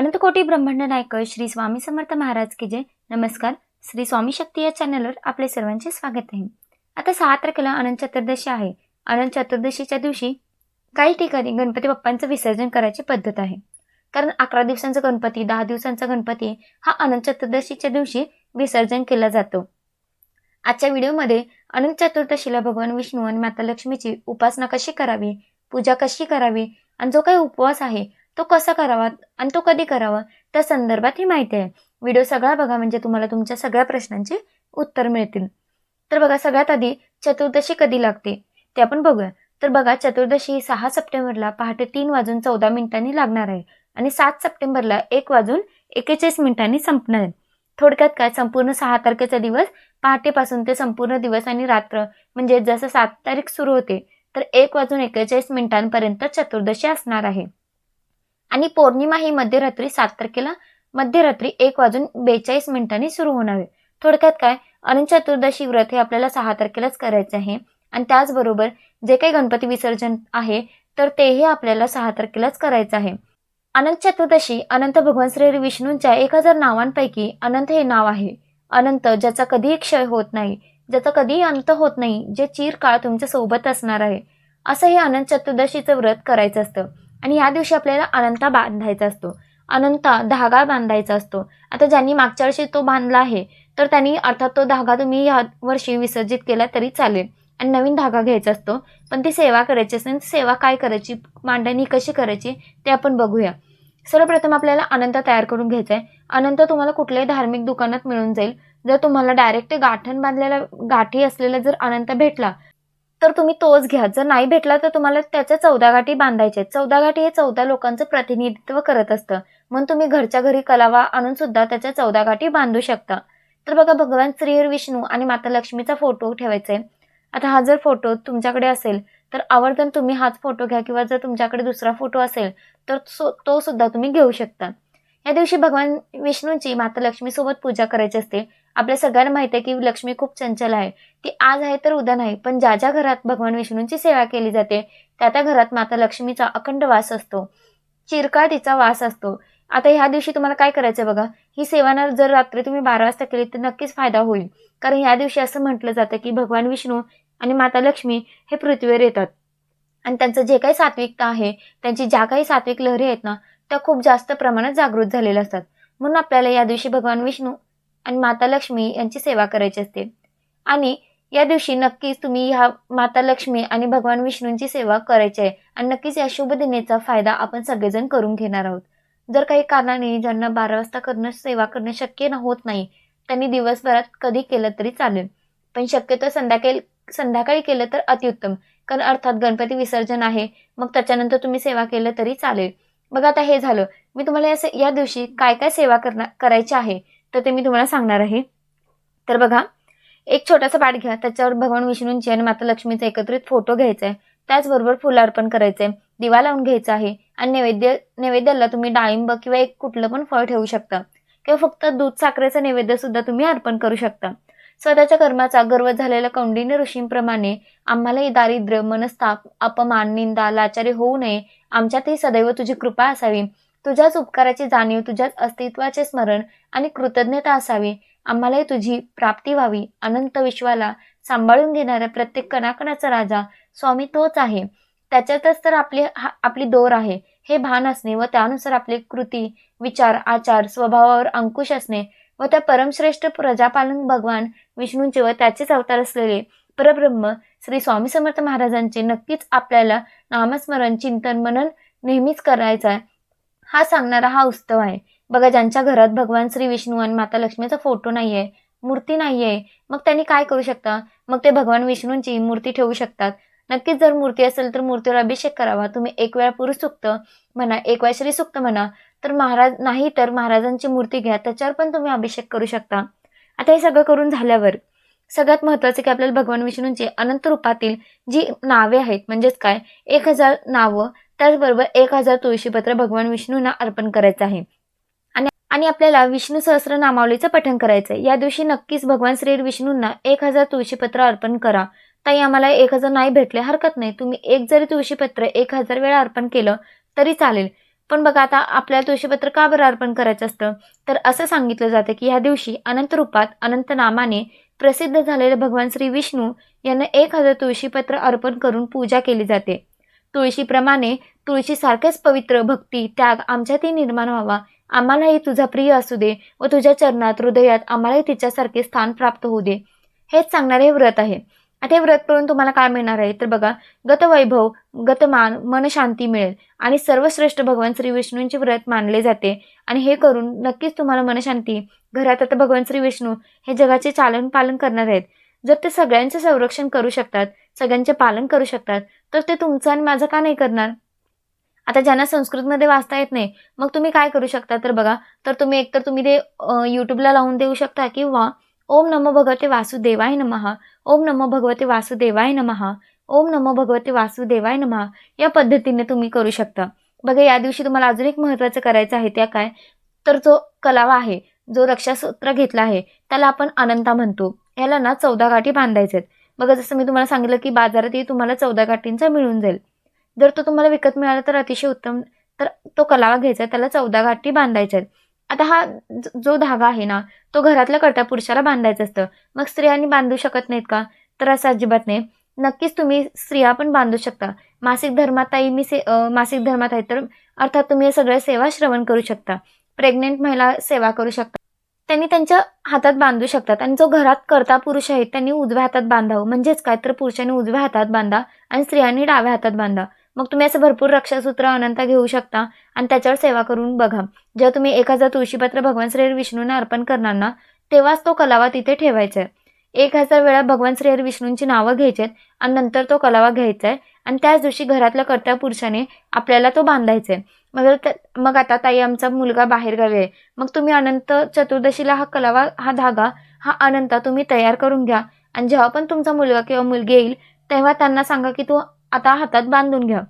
अनंतकोटी ब्रह्मांड नायक श्री स्वामी समर्थ महाराज की जय. नमस्कार. श्री स्वामी शक्ती या चॅनलवर आपले सर्वांचे स्वागत आहे. आता सहा तारखेला अनंत चतुर्दशी आहे. अनंत चतुर्दशीच्या दिवशी काही ठिकाणी गणपती बाप्पांचं विसर्जन करायची पद्धत आहे. कारण अकरा दिवसांचा गणपती दहा दिवसांचा गणपती हा अनंत चतुर्दशीच्या दिवशी विसर्जन केला जातो. आजच्या व्हिडिओमध्ये अनंत चतुर्दशीला भगवान विष्णू आणि माता लक्ष्मीची उपासना कशी करावी पूजा कशी करावी आणि जो काही उपवास आहे तो कसा करावा आणि तो कधी करावा? त्या संदर्भात ही माहिती आहे. व्हिडिओ सगळा बघा म्हणजे तुम्हाला तुमच्या सगळ्या प्रश्नांची उत्तर मिळतील. तर बघा सगळ्यात आधी चतुर्दशी कधी लागते? ते आपण बघूया. तर बघा चतुर्दशी सहा सप्टेंबरला पहाटे तीन वाजून चौदा मिनिटांनी लागणार आहे. आणि सात सप्टेंबरला एक वाजून एकेचाळीस मिनिटांनी संपणार आहे. थोडक्यात काय? संपूर्ण सहा तारखेचा दिवस? पहाटेपासून ते संपूर्ण दिवस आणि रात्र. म्हणजे जसं सात तारीख सुरू होते तर एक वाजून एकेचाळीस मिनिटांपर्यंत चतुर्दशी असणार आहे. आणि पौर्णिमा ही मध्यरात्री सात तारखेला मध्यरात्री एक वाजून बेचाळीस मिनिटांनी सुरू होणार आहे. थोडक्यात काय? अनंत चतुर्दशी व्रत हे आपल्याला सहा तारखेलाच करायचे आहे. आणि त्याचबरोबर जे काही गणपती विसर्जन आहे तर तेही आपल्याला सहा तारखेलाच करायचं आहे. अनंत चतुर्दशी अनंत भगवान श्री विष्णूंच्या एक हजार नावांपैकी अनंत हे नाव आहे. अनंत ज्याचा कधीही क्षय होत नाही ज्याचा कधीही अंत होत नाही जे चिरकाळ तुमच्यासोबत असणार आहे. असं हे अनंत चतुर्दशीचं व्रत करायचं असतं. आणि या दिवशी आपल्याला अनंता बांधायचा असतो. अनंता धागा बांधायचा असतो. आता ज्यांनी मागच्या वर्षी तो बांधला आहे तर त्यांनी अर्थात तो धागा तुम्ही या वर्षी विसर्जित केला तरी चालेल. आणि नवीन धागा घ्यायचा असतो. पण ती सेवा करायची असते सेवा काय करायची? मांडणी कशी करायची? ते आपण बघूया. सर्वप्रथम आपल्याला अनंत तयार करून घ्यायचा आहे. अनंत तुम्हाला कुठल्याही धार्मिक दुकानात मिळून जाईल. जर तुम्हाला डायरेक्ट गाठण बांधलेला गाठी असलेला जर अनंत भेटला तर तुम्ही तोच घ्या. जर नाही भेटला तर तुम्हाला त्याच्या चौदा गाठी बांधायच्या आहेत चौदा गाठी हे चौदा लोकांचं प्रतिनिधित्व करत असतं. म्हणून तुम्ही घरच्या घरी कलावा आणून सुद्धा त्याच्या चौदा गाठी बांधू शकता. तर बघा भगवान श्री विष्णू आणि माता लक्ष्मीचा फोटो ठेवायचा. आहे आता हा जर फोटो तुमच्याकडे असेल तर आवर्जून तुम्ही हाच फोटो घ्या किंवा जर तुमच्याकडे दुसरा फोटो असेल तर सो तो सुद्धा तुम्ही घेऊ शकता. या दिवशी भगवान विष्णूंची माता लक्ष्मीसोबत पूजा करायची असते. आपल्या सगळ्यांना माहिती आहे की लक्ष्मी खूप चंचल आहे. ती आज आहे तर उद्या नाही पण ज्या ज्या घरात भगवान विष्णूंची सेवा केली जाते त्या त्या घरात माता लक्ष्मीचा अखंड वास असतो. चिरकाळ तिचा वास असतो. आता ह्या दिवशी तुम्हाला काय करायचं बघा? ही सेवा जर रात्री तुम्ही बारा वाजता केली तर नक्कीच फायदा होईल. कारण ह्या दिवशी असं म्हटलं जातं की भगवान विष्णू आणि माता लक्ष्मी हे पृथ्वीवर येतात. आणि त्यांचं जे काही सात्विकता आहे त्यांची ज्या काही सात्विक लहरी आहेत ना त्या खूप जास्त प्रमाणात जागृत झालेल्या असतात. म्हणून आपल्याला या दिवशी भगवान विष्णू आणि माता लक्ष्मी यांची सेवा करायची असते. आणि या दिवशी नक्कीच तुम्ही ह्या माता लक्ष्मी आणि भगवान विष्णूंची सेवा करायची आहे. आणि नक्कीच या शुभ दिनेचा फायदा आपण सगळेजण करून घेणार आहोत. जर काही कारणाने ज्यांना बारा वाजता करणं सेवा करणं शक्य ना होत नाही त्यांनी दिवसभरात कधी केलं तरी चालेल. पण शक्यतो संध्याकाळी संध्याकाळी केलं तर अतिउत्तम. कारण अर्थात गणपती विसर्जन आहे. मग त्याच्यानंतर तुम्ही सेवा केलं तरी चालेल. बघा आता हे झालं. मी तुम्हाला या या दिवशी काय काय सेवा करणार करायची आहे तर ते मी तुम्हाला सांगणार आहे. तर बघा एक छोटासा पाठ घ्या. त्याच्यावर भगवान विष्णूंची आणि माता लक्ष्मीचा एकत्रित फोटो घ्यायचा आहे. त्याचबरोबर फुलं अर्पण करायचं आहे. दिवा लावून घ्यायचा आहे. आणि नैवेद्य नैवेद्याला तुम्ही डाळिंब किंवा एक कुठलं पण फळ ठेवू शकता. किंवा फक्त दूध साखरेचं नैवेद्य सुद्धा तुम्ही अर्पण करू शकता. स्वतःच्या कर्माचा गर्व झालेल्या कौंडिन्य ऋषींप्रमाणे आम्हालाही दारिद्र्य मनस्ताप अपमान निंदा लाचारी होऊ नये. आमच्यातही सदैव तुझी कृपा असावी. तुझ्याच उपकाराची जाणीव तुझ्याच अस्तित्वाचे स्मरण आणि कृतज्ञता असावी. आम्हालाही तुझी प्राप्ती व्हावी. अनंत विश्वाला सांभाळून घेणाऱ्या प्रत्येक कणाकणाचा राजा स्वामी तोच आहे. त्याच्यातच तर आपली आपली दोर आहे. हे भान असणे व त्यानुसार आपली कृती विचार आचार स्वभावावर अंकुश असणे व त्या परमश्रेष्ठ प्रजापालन भगवान विष्णूंचे व त्याचेच अवतार असलेले परब्रह्म श्री स्वामी समर्थ महाराजांचे नक्कीच आपल्याला नामस्मरण चिंतन मनन नेहमीच करायचं आहे. हा सांगणारा हा उत्सव आहे. बघा ज्यांच्या घरात भगवान श्री विष्णू आणि माता लक्ष्मीचा फोटो नाही आहे मूर्ती नाही आहे मग त्यांनी काय करू शकता? मग ते भगवान विष्णूंची मूर्ती ठेवू शकतात. नक्कीच जर मूर्ती असेल तर मूर्तीवर अभिषेक करावा. तुम्ही एक वेळा पुरुष सुक्त म्हणा एक वेळा श्री सुक्त म्हणा. तर महाराज नाही तर महाराजांची मूर्ती घ्या त्याच्यावर पण तुम्ही अभिषेक करू शकता. आता हे सगळं करून झाल्यावर सगळ्यात महत्त्वाचं की आपल्याला भगवान विष्णूंची अनंत रूपातील जी नावे आहेत म्हणजेच काय? एक हजार नावं त्याचबरोबर एक हजार तुळशीपत्र भगवान विष्णूंना अर्पण करायचं आहे. आणि आणि आपल्याला विष्णू सहस्र नामावलीचं पठण करायचं आहे या दिवशी नक्कीच भगवान श्री विष्णूंना एक हजार तुळशीपत्र अर्पण करा. ताई आम्हाला एक हजार नाही भेटले हरकत नाही. तुम्ही एक जरी तुळशीपत्र एक हजार वेळा अर्पण केलं तरी चालेल. पण बघा आता आपल्याला तुळशीपत्र का बरं अर्पण करायचं असतं? तर असं सांगितलं जातं की ह्या दिवशी अनंत रूपात अनंत नामाने प्रसिद्ध झालेले भगवान श्री विष्णू यांना एक हजार तुळशीपत्र अर्पण करून पूजा केली जाते. तुळशीप्रमाणे तुळशीसारखेच पवित्र भक्ती त्याग आमच्यातही निर्माण व्हावा. आम्हालाही तुझा प्रिय असू दे व तुझ्या चरणात हृदयात आम्हालाही तिच्यासारखे स्थान प्राप्त होऊ दे. हेच सांगणारे हे व्रत आहे. आता हे व्रत करून तुम्हाला काय मिळणार आहे? तर बघा गतवैभव गतमान मनशांती मिळेल. आणि सर्वश्रेष्ठ भगवान श्री विष्णूंचे व्रत मानले जाते. आणि हे करून नक्कीच तुम्हाला मनशांती. घरात आता भगवान श्री विष्णू हे जगाचे चालन पालन करणार आहेत. जर ते सगळ्यांचे संरक्षण करू शकतात सगळ्यांचे पालन करू शकतात तर ते तुमचं आणि माझं का नाही करणार? आता ज्यांना संस्कृतमध्ये वाचता येत नाही मग तुम्ही काय करू शकता? तर बघा तर तुम्ही एकतर तुम्ही ते यूट्यूबला लावून देऊ शकता किंवा ओम नमो भगवते वासुदेवाय नमः. ओम नमो भगवते वासुदेवाय नमः. ओम नमो भगवते वासुदेवाय नमः. या पद्धतीने तुम्ही करू शकता. बघा या दिवशी तुम्हाला अजून एक महत्त्वाचं करायचं आहे त्या काय? तर जो कलावा आहे जो रक्षासूत्र घेतला आहे त्याला आपण अनंता म्हणतो. याला ना चौदा गाठी बांधायचे आहेत. बघा जसं मी तुम्हाला सांगितलं की बाजारातही तुम्हाला चौदा गाठींचा मिळून जाईल. जर तो तुम्हाला विकत मिळाला तर अतिशय उत्तम तर तो कलावा घ्यायचा त्याला चौदा गाठी बांधायच्या आहेत. आता हा जो धागा आहे ना तो घरातल्या करता पुरुषाला बांधायचं असतं. मग स्त्रियांनी बांधू शकत नाहीत का? तर असं अजिबात नाही. नक्कीच तुम्ही स्त्रिया पण बांधू शकता. मासिक धर्माताई मी से मासिक धर्मात आहे तर अर्थात तुम्ही हे सगळ्या सेवा श्रवण करू शकता. प्रेग्नेंट महिला सेवा करू शकता. त्यांनी त्यांच्या हातात बांधू शकतात आणि जो घरात करता पुरुष आहे त्यांनी उजव्या हातात बांधावं. म्हणजेच काय? तर पुरुषांनी उजव्या हातात बांधा आणि स्त्रियांनी डाव्या हातात बांधा. मग तुम्ही असं भरपूर रक्षासूत्र अनंता घेऊ शकता आणि त्याच्यावर सेवा करून बघा. जेव्हा तुम्ही एक हजार तुळशीपत्र भगवान श्री विष्णूंना अर्पण करणार ना तेव्हाच तो कलावा तिथे ठेवायचा आहे एक हजार वेळा भगवान श्रीहरी विष्णूंची नावं घ्यायची आहेत आणि नंतर तो कलावा घ्यायचा आहे आणि त्याच दिवशी घरातल्या कर्त्या पुरुषाने आपल्याला तो बांधायचा आहे मग मग आता ताई आमचा मुलगा बाहेरगावी आहे. मग तुम्ही अनंत चतुर्दशीला हा कलावा हा धागा हा अनंता तुम्ही तयार करून घ्या. आणि जेव्हा पण तुमचा मुलगा किंवा मुलगी येईल तेव्हा त्यांना सांगा की तू आता हातात बांधून घ्या.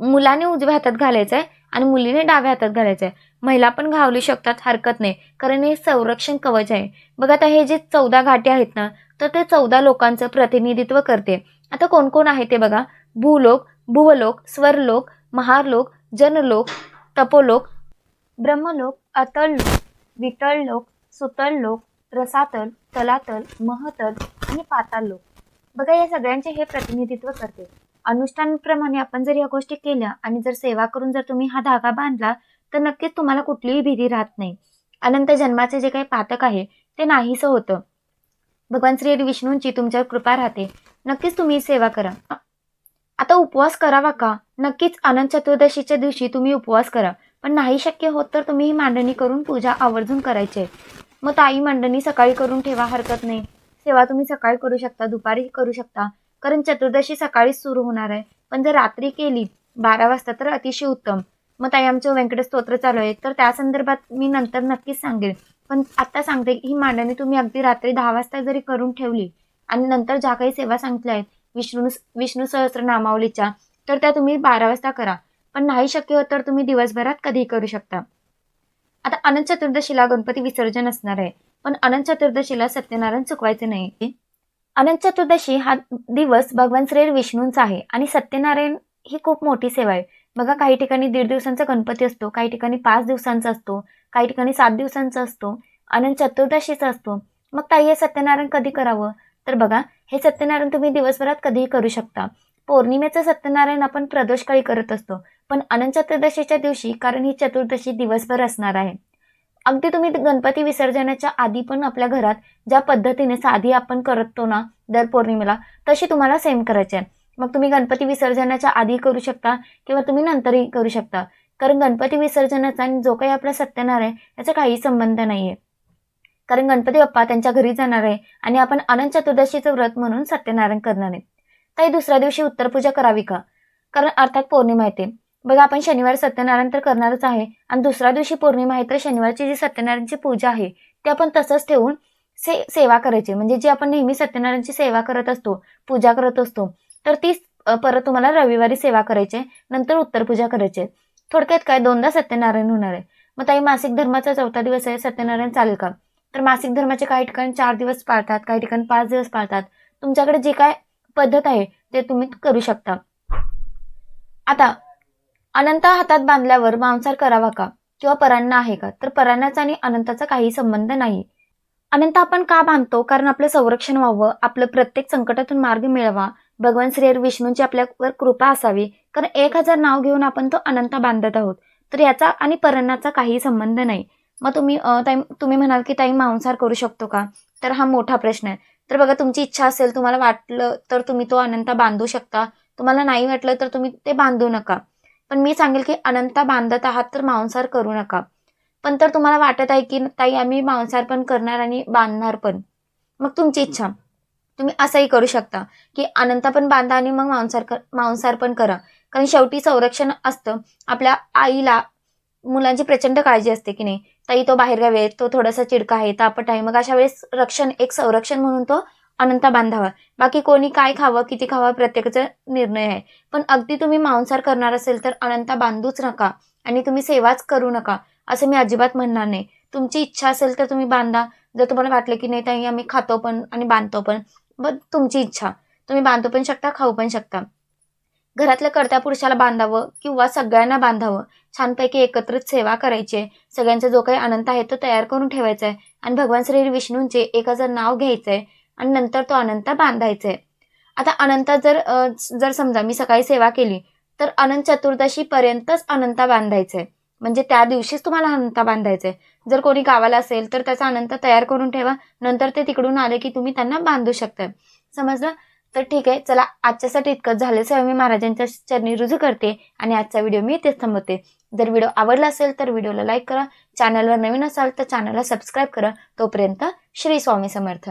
मुलाने उजव्या हातात घालायचं आहे आणि मुलीने डाव्या हातात घालायचं आहे महिला पण घावली शकतात हरकत नाही. कारण हे संरक्षण कवच आहे. बघा आता हे जे चौदा घाटे आहेत ना तर ते चौदा लोकांचं प्रतिनिधित्व करते. आता कोण कोण आहे ते बघा. भूलोक भुवलोक स्वरलोक महारलोक जनलोक तपोलोक ब्रह्मलोक अतल लोक वितळ लोक सुतळ लोक रसातल तलातल महतल आणि पाताल लोक बघा या सगळ्यांचे हे प्रतिनिधित्व करते. अनुष्ठानप्रमाणे आपण जर या गोष्टी केल्या आणि जर सेवा करून जर तुम्ही हा धागा बांधला तर नक्कीच तुम्हाला कुठलीही भीती राहत नाही. अनंत जन्माचे जे काही पातक आहे ते नाहीसं होतं. भगवान श्री विष्णूंची तुमच्यावर कृपा राहते. नक्कीच तुम्ही सेवा करा. आता उपवास करावा का? नक्कीच अनंत चतुर्दशीच्या दिवशी तुम्ही उपवास करा. पण नाही शक्य होत तर तुम्ही ही मांडणी करून पूजा आवर्जून करायची मग ताई मांडणी सकाळी करून ठेवा हरकत नाही. सेवा तुम्ही सकाळी करू शकता दुपारी करू शकता. कारण चतुर्दशी सकाळीच सुरू होणार आहे. पण जर रात्री केली बारा वाजता तर अतिशय उत्तम. मग ताई आमचं व्यंकट स्तोत्र चालू आहे. तर त्या संदर्भात मी नंतर नक्कीच सांगेन. पण आत्ता सांगते ही मांडणी तुम्ही अगदी रात्री दहा वाजता जरी करून ठेवली आणि नंतर ज्या काही सेवा सांगितल्या आहेत विष्णू विष्णू सहस्र नामावलीच्या तर त्या तुम्ही बारा वाजता करा. पण नाही शक्य होत तर तुम्ही दिवसभरात कधीही करू शकता. आता अनंत चतुर्दशीला गणपती विसर्जन असणार आहे. पण अनंत चतुर्दशीला सत्यनारायण चुकवायचे नाही. अनंत चतुर्दशी हा दिवस भगवान श्री विष्णूंचा आहे आणि सत्यनारायण ही खूप मोठी सेवा आहे. बघा काही ठिकाणी दीड दिवसांचा गणपती असतो काही ठिकाणी पाच दिवसांचा असतो काही ठिकाणी सात दिवसांचा असतो अनंत चतुर्दशीचा असतो. मग ताई हे सत्यनारायण कधी करावं? तर बघा हे सत्यनारायण तुम्ही दिवसभरात कधीही करू शकता. पौर्णिमेचं सत्यनारायण आपण प्रदोषकाळी करत असतो पण अनंत चतुर्दशीच्या दिवशी कारण ही चतुर्दशी दिवसभर असणार आहे. अगदी तुम्ही गणपती विसर्जनाच्या आधी पण आपल्या घरात ज्या पद्धतीने साधी आपण करतो ना दर पौर्णिमेला तशी तुम्हाला सेम करायची आहे. मग तुम्ही गणपती विसर्जनाच्या आधी करू शकता किंवा तुम्ही नंतरही करू शकता. कारण गणपती विसर्जनाचा आणि जो काही आपला सत्यनारायण याचा काही संबंध नाही आहे कारण गणपती बाप्पा त्यांच्या घरी जाणार आहे आणि आपण अनंत चतुर्दशीचं व्रत म्हणून सत्यनारायण करणार आहे. ताई दुसऱ्या दिवशी उत्तरपूजा करावी का? कारण अर्थात पौर्णिमा येते बघा आपण शनिवार सत्यनारायण तर करणारच आहे. आणि दुसऱ्या दिवशी पौर्णिमा आहे तर शनिवारची जी सत्यनारायणची पूजा आहे ते आपण तसंच ठेवून से सेवा करायची. म्हणजे जी आपण नेहमी सत्यनारायणची सेवा करत असतो पूजा करत असतो तर ती परत तुम्हाला रविवारी सेवा करायची नंतर उत्तर पूजा करायची थोडक्यात काय? दोनदा सत्यनारायण होणार आहे. मग ताई मासिक धर्माचा चौथा दिवस आहे सत्यनारायण चालेल का? तर मासिक धर्माचे काही ठिकाणी चार दिवस पाळतात काही ठिकाणी पाच दिवस पाळतात. तुमच्याकडे जे काय पद्धत आहे ते तुम्ही करू शकता. आता अनंत हातात बांधल्यावर मांसार करावा का? किंवा परांना आहे का? तर परांनाचा आणि अनंताचा काही संबंध नाही. अनंत आपण का बांधतो? कारण आपलं संरक्षण व्हावं आपलं प्रत्येक संकटातून मार्ग मिळवा. भगवान श्री विष्णूंची आपल्यावर कृपा असावी. कारण एक हजार नाव घेऊन आपण तो अनंत बांधत आहोत. तर याचा आणि परणाचा काही संबंध नाही. मग तुम्ही ताई तुम्ही म्हणाल की ताई मांसाहार करू शकतो का? तर हा मोठा प्रश्न आहे. तर बघा तुमची इच्छा असेल तुम्हाला वाटलं तर तुम्ही तो अनंत बांधू शकता. तुम्हाला नाही वाटलं तर तुम्ही ते बांधू नका. पण मी सांगेल की अनंता बांधत आहात तर मांसाहार करू नका. पण तर तुम्हाला वाटत आहे की ताई आम्ही मांसाहार पण करणार आणि बांधणार पण. मग तुमची इच्छा. तुम्ही असंही करू शकता की अनंता पण बांधा आणि मग मांसाहार कर मांसाहार पण करा. कारण शेवटी संरक्षण असतं. आपल्या आईला मुलांची प्रचंड काळजी असते की नाही. ताई तो बाहेरगावी आहे तो थोडासा चिडका आहे तापट आहे. मग अशा वेळेस रक्षण एक संरक्षण म्हणून तो अनंता बांधावा बाकी कोणी काय खावं किती खावं प्रत्येकाचा निर्णय आहे. पण अगदी तुम्ही मांसाहार करणार असेल तर अनंता बांधूच नका आणि तुम्ही सेवाच करू नका असं मी अजिबात म्हणणार नाही. तुमची इच्छा असेल तर तुम्ही बांधा. जर तुम्हाला वाटलं की नाही ताई आम्ही खातो पण आणि बांधतो पण बट तुमची इच्छा. तुम्ही बांधू पण शकता खाऊ पण शकता. घरातल्या कर्त्या पुरुषाला बांधावं किंवा सगळ्यांना बांधावं छानपैकी एकत्रित सेवा करायची आहे. सगळ्यांचा जो काही अनंत आहे तो तयार करून ठेवायचा आहे. आणि भगवान श्री विष्णूंचे एक हजार नाव घ्यायचं आहे. आणि नंतर तो अनंत बांधायचा आहे आता अनंत जर जर समजा मी सकाळी सेवा केली तर अनंत चतुर्दशीपर्यंतच अनंत बांधायचं आहे म्हणजे त्या दिवशीच तुम्हाला अनंत बांधायचं आहे जर कोणी गावाला असेल तर त्याचा अनंत तयार करून ठेवा. नंतर ते तिकडून आले की तुम्ही त्यांना बांधू शकता समजलं? तर ठीक आहे चला आजच्यासाठी इतकंच झालं. सेवा मी महाराजांच्या चरणी रुजू करते आणि आजचा व्हिडिओ मी इथेच थांबवते. जर व्हिडिओ आवडला असेल तर व्हिडिओला लाईक करा. चॅनलवर नवीन असाल तर चॅनलला सबस्क्राईब करा. तोपर्यंत श्री स्वामी समर्थ.